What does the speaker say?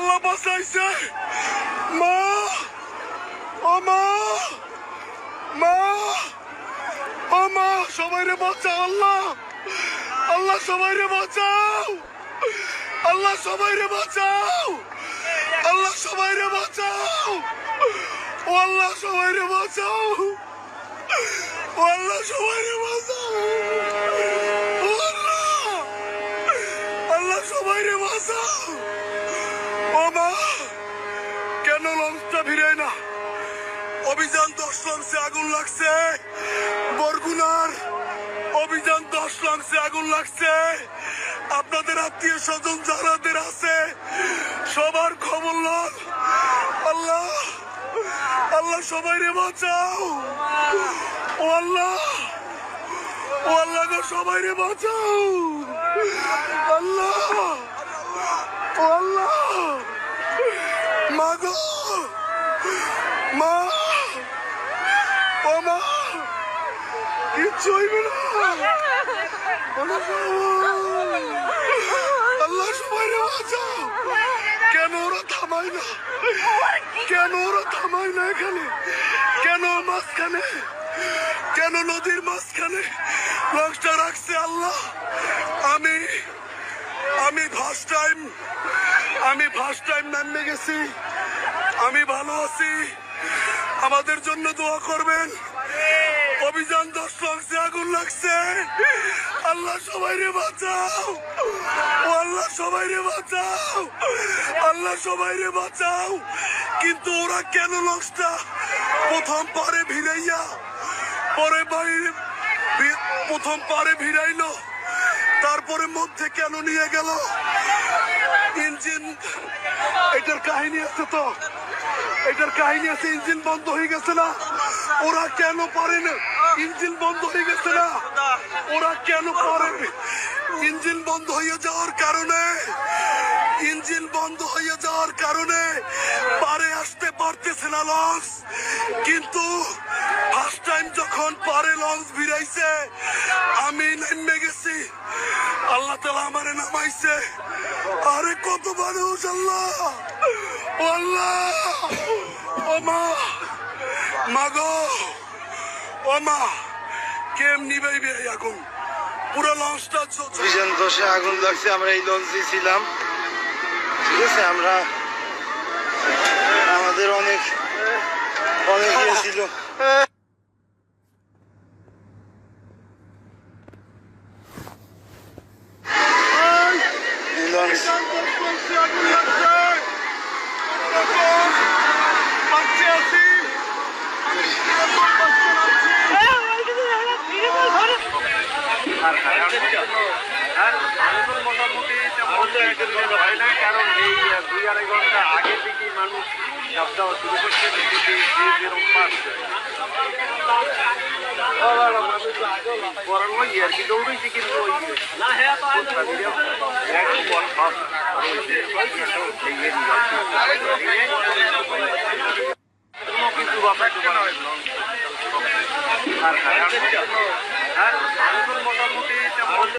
আল্লাহ বাঁচাইছে। মা, ও মা মা সবাই রে বাঁচাও, আল্লাহ। আল্লাহ সবাই রে বাঁচাও। আল্লাহ সবাই রে বাঁচাও। আল্লাহ সবাই রে বাঁচাও। ও আল্লাহ সবাই রে বাঁচাও। ও আল্লাহ সবাই রে বাঁচাও। অভিযান দশ লঞ্চে আগুন লাগছে। বরগুনার অভিযান দশ লঞ্চে আগুন লাগছে। আপনাদের আত্মীয় স্বজন যারাদের আছে, সবার খবর লন। আল্লাহ আল্লাহ সবাই রে বাঁচাও। ও আল্লাহ ও আল্লাহ গো সবাই রে বাঁচাও। আল্লাহ, ও আল্লাহ। মা গো মা, ও মা, কিচ্ছু হইবে না। আল্লাহ সবাই রে বাঁচাও। কেন ওরা থামায় না? কেন ওরা থামায় না এখানে? কেন মাঝখানে? কেন নদীর মাঝখানে? লঞ্চটা রাখছে আল্লাহ। আমি আমি ফার্স্ট টাইম আমি ফার্স্ট টাইম নামে গেছি। আমি ভালো আছি। আমাদের জন্য দোয়া করবেন। অভিযান দশ লক্ষে আগুন লাগছে। আল্লাহ সবাই রে বাঁচাও আল্লাহ সবাই রে বাঁচাও। আল্লাহ সবাই রে বাঁচাও। কিন্তু ওরা কেন লঞ্চটা প্রথম পারে ভিড়াইয়া, পরে বাইরে প্রথম পারে ভিড়াইলো। তারপরে মধ্যে কেন নিয়ে গেল? ইঞ্জিন, এটার কাহিনী আছে তো? এটার কাহিনী আছে, ইঞ্জিন বন্ধ হয়ে গেছে না? ওরা কেন পারে না? ইঞ্জিন বন্ধ হয়ে গেছে না? ওরা কেন পারে ইঞ্জিন বন্ধ হয়ে যাওয়ার কারণে, ইঞ্জিন বন্ধ হয়ে যাওয়ার কারণে পারতেছে না লঞ্চ। কিন্তু ফার্স্ট টাইম যখন পারে লঞ্চ ভিড়াইছে, আমি নেমে গেছি। আল্লাহ তালা আমারে নামাইছে। আরে কত মানুষ, আল্লাহ! ও আল্লাহ! ও মা মাগো! ও মা কেম নিবেইবে এখন? পুরো লঞ্চটা অভিযান দশে আগুন লাগছে, আমরা এই লঞ্চে ছিলাম। ঠিক আছে, আমরা আমাদের অনেক অনেক ইয়ে কারণ এই দুই আড়াই ঘন্টা আগে থেকে মানুষ যাওয়া যাওয়া শুরু করছে যে যে যেরকম পারছে বরং ওই আর কি দৌড়েছি কিন্তু ওই একদম বল সব কিন্তু বাবা আর মোটামুটি